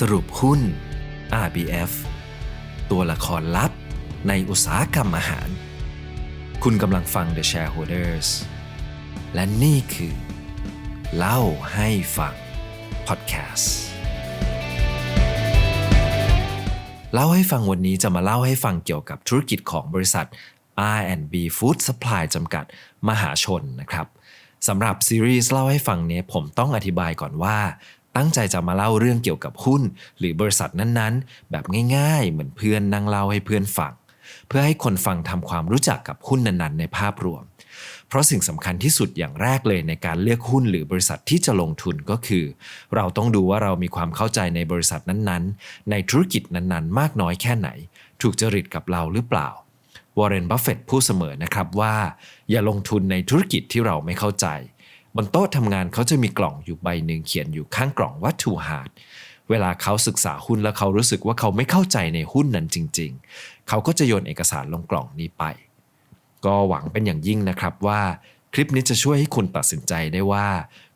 สรุปหุ้น RBF ตัวละครลับในอุตสาหกรรมอาหาร คุณกำลังฟัง The Shareholders และนี่คือ เล่าให้ฟัง Podcast เล่าให้ฟังวันนี้จะมาเล่าให้ฟังเกี่ยวกับธุรกิจของบริษัท R&B Food Supply จำกัดมหาชนนะครับสำหรับซีรีส์เล่าให้ฟังเนี้ยผมต้องอธิบายก่อนว่า ตั้งใจจะมาเล่าเรื่องเกี่ยวกับหุ้น หรือบริษัทนั้นๆ แบบง่ายๆ เหมือนเพื่อนนั่งเล่าให้เพื่อนฟัง เพื่อให้คนฟังทำความรู้จักกับหุ้นนั้นๆ ในภาพรวม เพราะสิ่งสำคัญที่สุดอย่างแรกเลยในการเลือกหุ้นหรือบริษัทที่จะลงทุนก็คือ เราต้องดูว่าเรามีความเข้าใจในบริษัทนั้นๆ ในธุรกิจนั้นๆ มากน้อยแค่ไหน ถูกจริตกับเราหรือเปล่าวอร์เรน บัฟเฟตพูดเสมอนะครับว่า อย่าลงทุนในธุรกิจที่เราไม่เข้าใจ บนโต๊ะทำงานเขาจะมีกล่องอยู่ใบหนึ่งเขียนอยู่ข้างกล่องว่า too hard เวลาเขาศึกษาหุ้นแล้วเขารู้สึกว่าเขาไม่เข้าใจในหุ้นนั้นจริง ๆ เขาก็จะโยนเอกสารลงกล่องนี้ไป ก็หวังเป็นอย่างยิ่งนะครับว่า คลิปนี้จะช่วยให้คุณตัดสินใจได้ว่า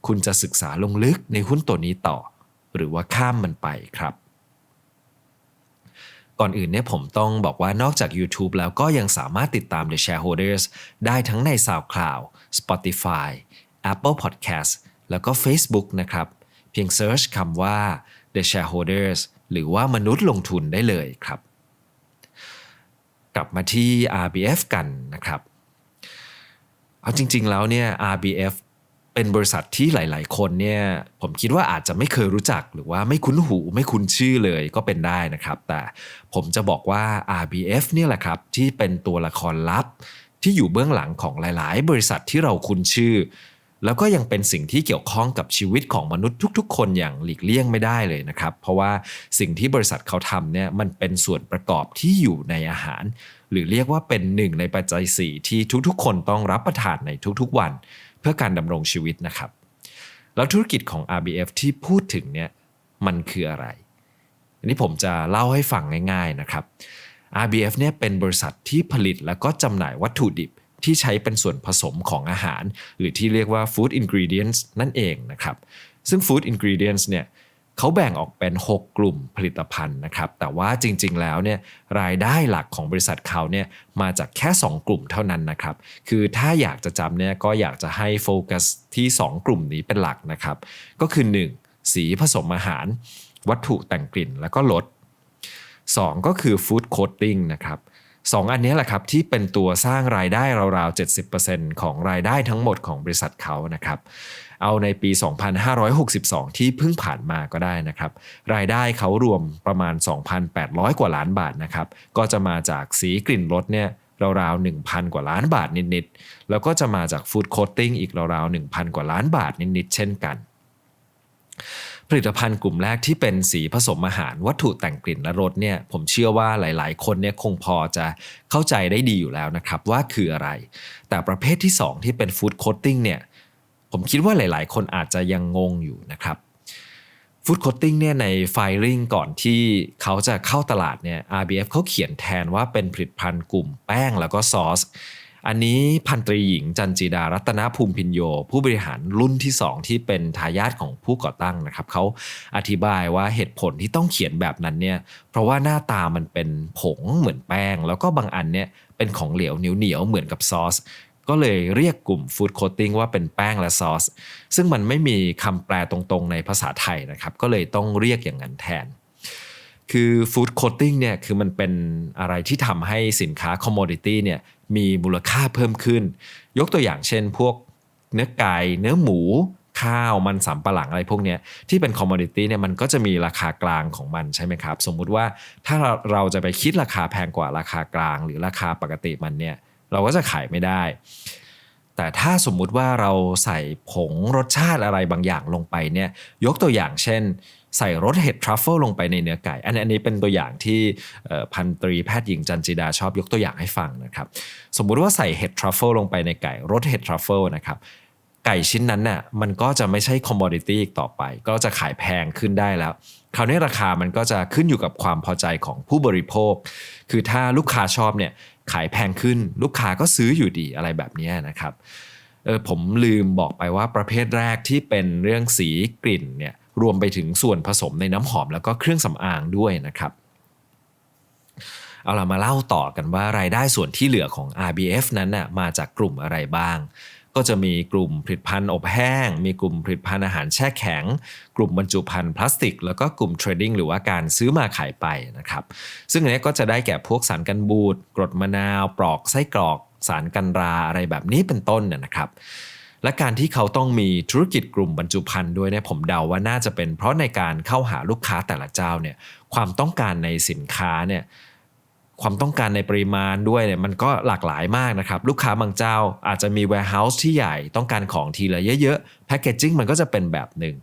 คุณจะศึกษาลงลึกในหุ้นตัวนี้ต่อ หรือว่าข้ามมันไปครับ ก่อนอื่นเนี่ยผมต้องบอกว่านอกจาก YouTube แล้วก็ยังสามารถติดตาม The Shareholders ได้ทั้งใน SoundCloud Spotify Apple Podcast แล้วก็ Facebook นะครับ เพียง Search คำว่า The Shareholders หรือว่ามนุษย์ลงทุนได้เลยครับ กลับมาที่ RBF กันนะครับ เอาจริง ๆ แล้วเนี่ย RBF เป็นบริษัทที่หลาย ๆ คนเนี่ยผมคิดว่าอาจจะไม่เคยรู้จักหรือว่าไม่คุ้นหูไม่คุ้นชื่อเลยก็เป็นได้นะครับ แต่ผมจะบอกว่า RBF เนี่ยแหละครับที่เป็นตัวละครลับที่อยู่เบื้องหลังของหลาย ๆ บริษัทที่เราคุ้นชื่อ แล้วก็ยังเป็นสิ่งที่เกี่ยวข้องกับชีวิตของมนุษย์ทุก ๆ คนอย่างหลีกเลี่ยงไม่ได้เลยนะครับ เพราะว่าสิ่งที่บริษัทเขาทำเนี่ยมันเป็นส่วนประกอบที่อยู่ในอาหาร หรือเรียกว่าเป็นหนึ่งในปัจจัย 4 ที่ทุกๆ คนต้องรับประทานในทุกๆ วัน เพื่อการดำรงชีวิตนะครับ แล้วธุรกิจของ RBF ที่พูดถึงเนี่ยมันคืออะไร อันนี้ผมจะเล่าให้ฟังง่าย ๆนะครับ RBF เนี่ยเป็นบริษัทที่ผลิตแล้วก็จำหน่ายวัตถุดิบ ที่ใช้เป็นส่วนผสมของอาหาร หรือที่เรียกว่า food ingredients นั่นเองนะครับ ซึ่ง food ingredients เนี่ยเขาแบ่งออกเป็น 6 กลุ่มผลิตภัณฑ์นะครับ แต่ว่าจริงๆ แล้วเนี่ยรายได้หลักของบริษัทเขาเนี่ยมาจากแค่ 2 กลุ่มเท่านั้นนะครับ คือถ้าอยากจะจำเนี่ยก็อยากจะให้โฟกัสที่ 2 กลุ่มนี้เป็นหลักนะครับ ก็คือ 1. สีผสมอาหาร วัตถุแต่งกลิ่น แล้วก็รส 2 ก็คือ food coating นะครับ สองอันนี้แหละครับที่เป็นตัวสร้างรายได้ราวๆ 70%ของรายได้ทั้งหมดของบริษัทเขานะครับเอาในปี 2562 ที่เพิ่งผ่านมาก็ได้นะครับ รายได้เขารวมประมาณ 2,800 กว่าล้านบาทนะครับ ก็จะมาจากสีกลิ่นรสเนี่ยราวๆ 1,000 กว่าล้านบาทนิดๆ แล้วก็จะมาจากฟู้ดโคตติ้งอีกราวๆ 1,000 กว่าล้านบาทนิดๆ เช่นกัน ผลิตภัณฑ์กลุ่มแรกที่เป็นสีผสมอาหารวัตถุแต่งกลิ่นและรสเนี่ยผมเชื่อว่าหลาย ๆ คนเนี่ยคงพอจะเข้าใจได้ดีอยู่แล้วนะครับว่าคืออะไร แต่ประเภทที่ 2 ที่เป็นฟู้ดโคตติ้งเนี่ยผมคิดว่าหลาย ๆ คนอาจจะยังงงอยู่นะครับฟู้ดโคตติ้งเนี่ยในไฟลิ่งก่อนที่เขาจะเข้าตลาดเนี่ย RBF เขาเขียนแทนว่าเป็นผลิตภัณฑ์กลุ่มแป้งแล้วก็ซอส อันนี้พันตรีหญิงจันจีดารัตนภูมิพินโย ผู้บริหารรุ่นที่ 2 ที่เป็นทายาทของผู้ก่อตั้งนะครับเขาอธิบายว่าเหตุผลที่ต้องเขียนแบบนั้นเนี่ยเพราะว่าหน้าตามันเป็นผงเหมือนแป้ง แล้วก็บางอันเนี่ยเป็นของเหลวเหนียวๆเหมือนกับซอสก็เลยเรียกกลุ่มฟู้ดโคตติ้งว่าเป็นแป้งและซอสซึ่งมันไม่มีคำแปลตรงๆในภาษาไทยนะครับ ก็เลยต้องเรียกอย่างนั้นแทน คือฟู้ดโคตติ้งเนี่ยคือมันเป็นอะไรที่ทำให้สินค้าคอมม o ดิตี้เนี่ยมีมูลค่าเพิ่มขึ้น ยกตัวอย่างเช่นพวกเนื้อไก่เนื้อหมูข้าวมันสำปะหลังอะไรพวกเนี้ยที่เป็นคอมม o ดิตี้เนี่ยมันก็จะมีราคากลางของมันใช่ไหมครับ สมมุติว่าถ้าเราเราจะไปคิดราคาแพงกว่าราคากลาง หรือราคาปกติมันเนี่ยเราก็จะขายไม่ได้ แต่ถ้าสมมุติว่าเราใส่ผงรสชาติอะไรบางอย่างลงไปเนี่ยยกตัวอย่างเช่น ใส่รสเห็ดทรัฟเฟิลลงไปในเนื้อไก่อันนี้อันนี้เป็นตัวอย่างที่พันตรีแพทย์หญิงจันจิดาชอบยกตัวอย่างให้ฟังนะครับ สมมุติว่าใส่เห็ดทรัฟเฟิลลงไปในไก่รสเห็ดทรัฟเฟิลนะครับไก่ชิ้นนั้นน่ะมันก็จะไม่ใช่คอมม o ดิตี้อีกต่อไป ก็จะขายแพงขึ้นได้แล้ว คราวนี้ราคามันก็จะขึ้นอยู่กับความพอใจของผู้บริโภค คือถ้าลูกค้าชอบเนี่ยขายแพงขึ้น ลูกค้าก็ซื้ออยู่ดีอะไรแบบนี้นะครับเออผมลืมบอกไปว่าประเภทแรกที่เป็นเรื่องสีกลิ่นเนี่ย รวมไปถึงส่วนผสมในน้ำหอมแล้วก็เครื่องสำอางด้วยนะครับเอาล่ะมาเล่าต่อกันว่ารายได้ส่วนที่เหลือของ RBF นั้นน่ะมาจากกลุ่มอะไรบ้าง ก็จะมีกลุ่มผลิตภัณฑ์อบแห้ง มีกลุ่มผลิตภัณฑ์อาหารแช่แข็ง กลุ่มบรรจุภัณฑ์พลาสติก แล้วก็กลุ่มเทรดดิ้งหรือว่าการซื้อมาขายไปนะครับ ซึ่งอันนี้ก็จะได้แก่พวกสารกันบูดกรดมะนาว ปลอกไส้กรอก สารกันราอะไรแบบนี้เป็นต้นเนี่ยนะครับ และการที่เขาต้องมีธุรกิจกลุ่มบรรจุภัณฑ์ด้วยเนี่ยผมเดาว่าน่าจะเป็นเพราะในการเข้าหาลูกค้าแต่ละเจ้าเนี่ยความต้องการในสินค้าเนี่ย ความต้องการในปริมาณด้วยเนี่ยมันก็หลากหลายมากนะครับ ลูกค้าบางเจ้าอาจจะมี warehouse ที่ใหญ่ต้องการของทีละเยอะๆแพ c เกจจิ้งมันก็จะเป็นแบบหนึ่ง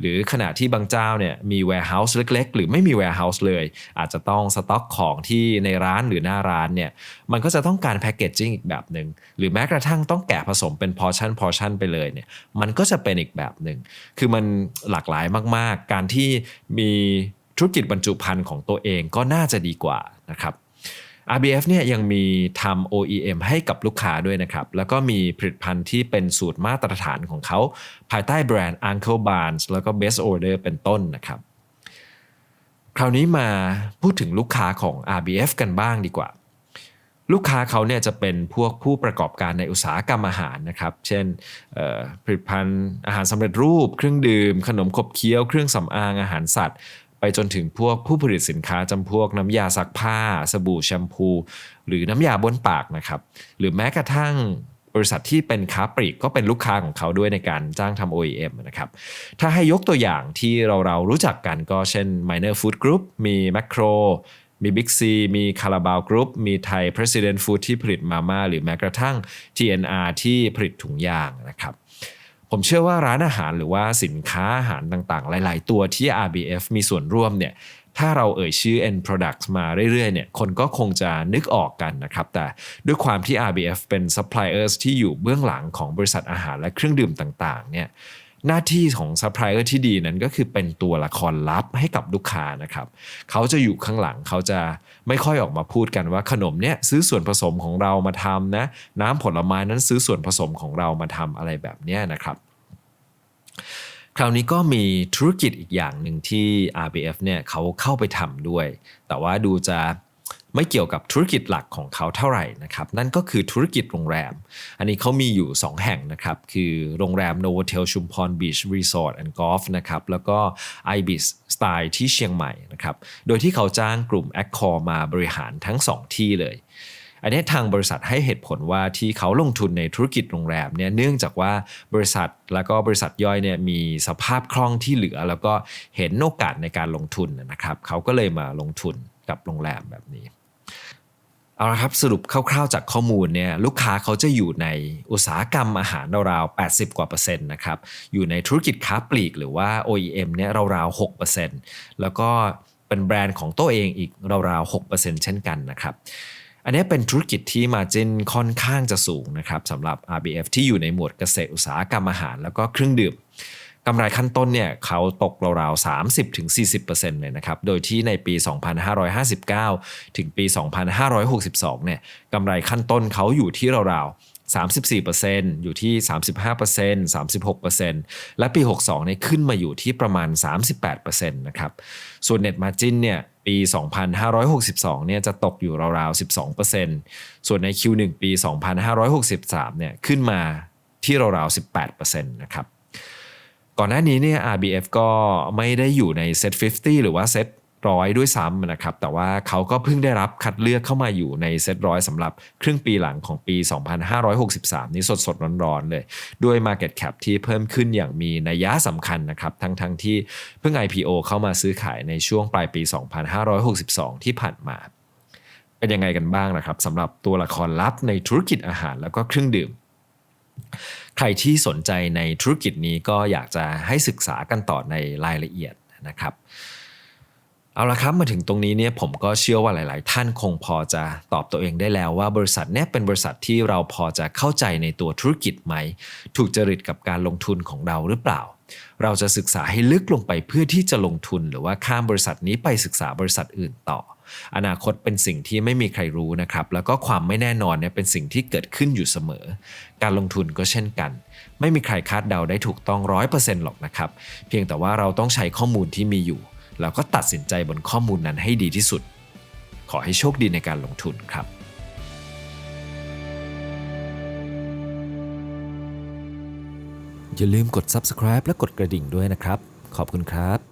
หรือขณะที่บางเจ้าเนี่ยมี warehouse เล็กๆ หรือไม่มี warehouse เลย อาจจะต้องสต็อกของที่ในร้านหรือหน้าร้านเนี่ยมันก็จะต้องการแพ c เกจจิ้งอีกแบบหนึ่งหรือแม้กระทั่งต้องแกะผสมเป็น portion portion ไปเลยเนี่ยมันก็จะเป็นอีกแบบหนึ่งคือมันหลากหลายมากๆ การที่มีธุรกิจบรรจุภัณฑ์ของตัวเองก็น่าจะดีกว่านะครับ RBF เนี่ยยังมีทำ OEM ให้กับลูกค้าด้วยนะครับ แล้วก็มีผลิตภัณฑ์ที่เป็นสูตรมาตรฐานของเขา ภายใต้แบรนด์ Uncle Barnes แล้วก็ Best Order เป็นต้นนะครับ คราวนี้มาพูดถึงลูกค้าของ RBF กันบ้างดีกว่า ลูกค้าเขาเนี่ยจะเป็นพวกผู้ประกอบการในอุตสาหกรรมอาหารนะครับ เช่นผลิตภัณฑ์อาหารสำเร็จรูป เครื่องดื่ม ขนมขบเคี้ยว เครื่องสำอางอาหารสัตว์ ไปจนถึงพวกผู้ผลิตสินค้าจำพวกน้ำยาซักผ้า สบู่แชมพู หรือน้ำยาบ้วนปากนะครับ หรือแม้กระทั่งบริษัทที่เป็นค้าปลีกก็เป็นลูกค้าของเขาด้วยในการจ้างทำ OEM นะครับ ถ้าให้ยกตัวอย่างที่เราเรารู้จักกันก็เช่น Minor Food Group มี Macro มี Big C มีคาราบาวกรุ๊ปมีไทย President Food ที่ผลิตมาม่าหรือแม้กระทั่ง TNR ที่ผลิตถุงยางนะครับ ผมเชื่อว่าร้านอาหารหรือว่าสินค้าอาหารต่างๆ หลาย ๆ ตัวที่ RBF มีส่วนร่วมเนี่ยถ้าเราเอ่ยชื่อ end products มาเรื่อยๆเนี่ยคนก็คงจะนึกออกกันนะครับ แต่ด้วยความที่ RBF เป็น suppliers ที่อยู่เบื้องหลังของบริษัทอาหารและเครื่องดื่มต่างๆเนี่ย หน้าที่ของซัพพลายเออร์ที่ดีนั้นก็คือเป็นตัวละครลับให้กับลูกค้านะครับ เขาจะอยู่ข้างหลังเขาจะไม่ค่อยออกมาพูดกันว่าขนมเนี่ยซื้อส่วนผสมของเรามาทำนะน้ำผลไม้นั้นซื้อส่วนผสมของเรามาทำอะไรแบบนี้นะครับคราวนี้ก็มีธุรกิจอีกอย่างหนึ่งที่ RBF เนี่ยเขาเข้าไปทำด้วย แต่ว่าดูจะ ไม่เกี่ยวกับธุรกิจหลักของเขาเท่าไหร่นะครับนั่นก็คือธุรกิจโรงแรม อันนี้เขามีอยู่ 2 แห่งนะครับคือโรงแรม Novotel ชุมพร Beach Resort and Golf นะครับแล้วก็ Ibis Style ที่เชียงใหม่นะครับโดยที่เขาจ้างกลุ่ม Accor มาบริหารทั้ง 2 ที่เลยอันนี้ทางบริษัทให้เหตุผลว่าที่เขาลงทุนในธุรกิจโรงแรมเนี่ยเนื่องจากว่าบริษัทแล้วก็บริษัทย่อยเนี่ยมีสภาพคล่องที่เหลือ แล้วก็เห็นโอกาสในการลงทุนนะครับเขาก็เลยมาลงทุนกับโรงแรมแบบนี้ เอาละครับสรุปคร่าวๆจากข้อมูลเนี่ยลูกค้าเขาจะอยู่ในอุตสาหกรรมอาหารราวๆ 80 กว่าเปอร์เซ็นต์นะครับอยู่ในธุรกิจค้าปลีกหรือว่า OEM เนี่ยราวๆ 6เปอร์เซ็นต์แล้วก็เป็นแบรนด์ของตัวเองอีกราวๆ 6เปอร์เซ็นต์เช่นกันนะครับอันนี้เป็นธุรกิจที่มาจินค่อนข้างจะสูงนะครับสำหรับ RBF ที่อยู่ในหมวดเกษตรอุตสาหกรรมอาหาร แล้วก็เครื่องดื่ม กำไรขั้นต้นเนี่ยเขาตกราวๆ 30-40%เลยนะครับ โดยที่ในปี 2559 ถึงปี 2562 เนี่ยกำไรขั้นต้นเขาอยู่ที่ราวๆ34%อยู่ที่ 35% 36%และปี 62เนี่ยขึ้นมาอยู่ที่ประมาณ 38%นะครับส่วน Net Margin เนี่ยปี 2562เนี่ยจะตกอยู่ราวๆ 12%ส่วนใน Q1 ปี 2563เนี่ยขึ้นมาที่ราวๆ 18%นะครับ ก่อนหน้านี้เนี่ย RBF ก็ไม่ได้อยู่ในเซต50 หรือว่าเซตร้อยด้วยซ้ำนะครับ แต่ว่าเขาก็เพิ่งได้รับคัดเลือกเข้ามาอยู่ในเซตร้อยสำหรับครึ่งปีหลังของปี 2563 นี้สดสดร้อนๆเลย ด้วย Market Cap ที่เพิ่มขึ้นอย่างมีนัยยะสำคัญนะครับ ทั้งๆทที่เพิ่ง IPO เข้ามาซื้อขายในช่วงปลายปี 2562 ที่ผ่านมาเป็นยังไงกันบ้างนะครับสำหรับตัวละครลับในธุรกิจอาหารแล้วก็เครื่องดื่ม ใครที่สนใจในธุรกิจนี้ก็อยากจะให้ศึกษากันต่อในรายละเอียดนะครับเอาละครับมาถึงตรงนี้เนี่ยผมก็เชื่อว่าหลาย ๆ ท่านคงพอจะตอบตัวเองได้แล้วว่าบริษัทเนี่ยเป็นบริษัทที่เราพอจะเข้าใจในตัวธุรกิจไหม ถูกจริตกับการลงทุนของเราหรือเปล่า เราจะศึกษาให้ลึกลงไปเพื่อที่จะลงทุนหรือว่าข้ามบริษัทนี้ไปศึกษาบริษัทอื่นต่อ อนาคตเป็นสิ่งที่ไม่มีใครรู้นะครับ แล้วก็ความไม่แน่นอนเนี่ยเป็นสิ่งที่เกิดขึ้นอยู่เสมอ การลงทุนก็เช่นกัน ไม่มีใครคาดเดาได้ถูกต้องร้อยเปอร์เซ็นต์หรอกนะครับ เพียงแต่ว่าเราต้องใช้ข้อมูลที่มีอยู่ แล้วก็ตัดสินใจบนข้อมูลนั้นให้ดีที่สุด ขอให้โชคดีในการลงทุนครับ อย่าลืมกด subscribe และกดกระดิ่งด้วยนะครับ ขอบคุณครับ